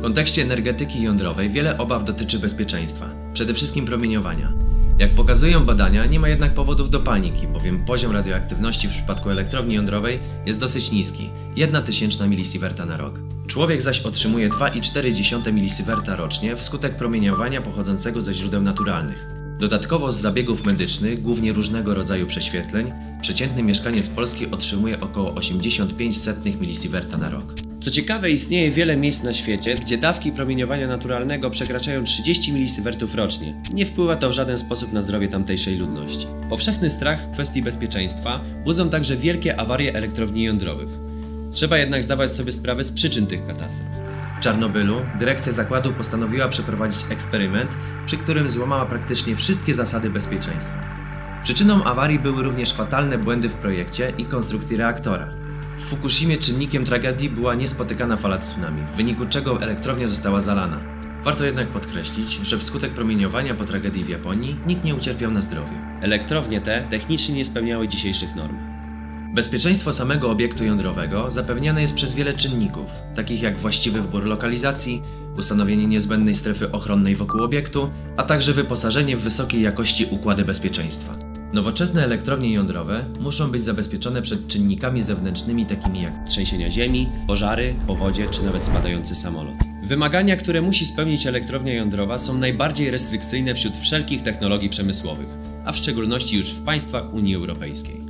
W kontekście energetyki jądrowej wiele obaw dotyczy bezpieczeństwa, przede wszystkim promieniowania. Jak pokazują badania, nie ma jednak powodów do paniki, bowiem poziom radioaktywności w przypadku elektrowni jądrowej jest dosyć niski 1 tysięczna milisieverta na rok. Człowiek zaś otrzymuje 2,4 milisieverta rocznie wskutek promieniowania pochodzącego ze źródeł naturalnych. Dodatkowo z zabiegów medycznych, głównie różnego rodzaju prześwietleń, przeciętny mieszkaniec Polski otrzymuje około 85 setnych milisieverta na rok. Co ciekawe, istnieje wiele miejsc na świecie, gdzie dawki promieniowania naturalnego przekraczają 30 milisievertów rocznie. Nie wpływa to w żaden sposób na zdrowie tamtejszej ludności. Powszechny strach w kwestii bezpieczeństwa budzą także wielkie awarie elektrowni jądrowych. Trzeba jednak zdawać sobie sprawę z przyczyn tych katastrof. W Czarnobylu dyrekcja zakładu postanowiła przeprowadzić eksperyment, przy którym złamała praktycznie wszystkie zasady bezpieczeństwa. Przyczyną awarii były również fatalne błędy w projekcie i konstrukcji reaktora. W Fukushimie czynnikiem tragedii była niespotykana fala tsunami, w wyniku czego elektrownia została zalana. Warto jednak podkreślić, że wskutek promieniowania po tragedii w Japonii nikt nie ucierpiał na zdrowiu. Elektrownie te technicznie nie spełniały dzisiejszych norm. Bezpieczeństwo samego obiektu jądrowego zapewniane jest przez wiele czynników, takich jak właściwy wybór lokalizacji, ustanowienie niezbędnej strefy ochronnej wokół obiektu, a także wyposażenie w wysokiej jakości układy bezpieczeństwa. Nowoczesne elektrownie jądrowe muszą być zabezpieczone przed czynnikami zewnętrznymi takimi jak trzęsienia ziemi, pożary, powodzie czy nawet spadający samolot. Wymagania, które musi spełnić elektrownia jądrowa są najbardziej restrykcyjne wśród wszelkich technologii przemysłowych, a w szczególności już w państwach Unii Europejskiej.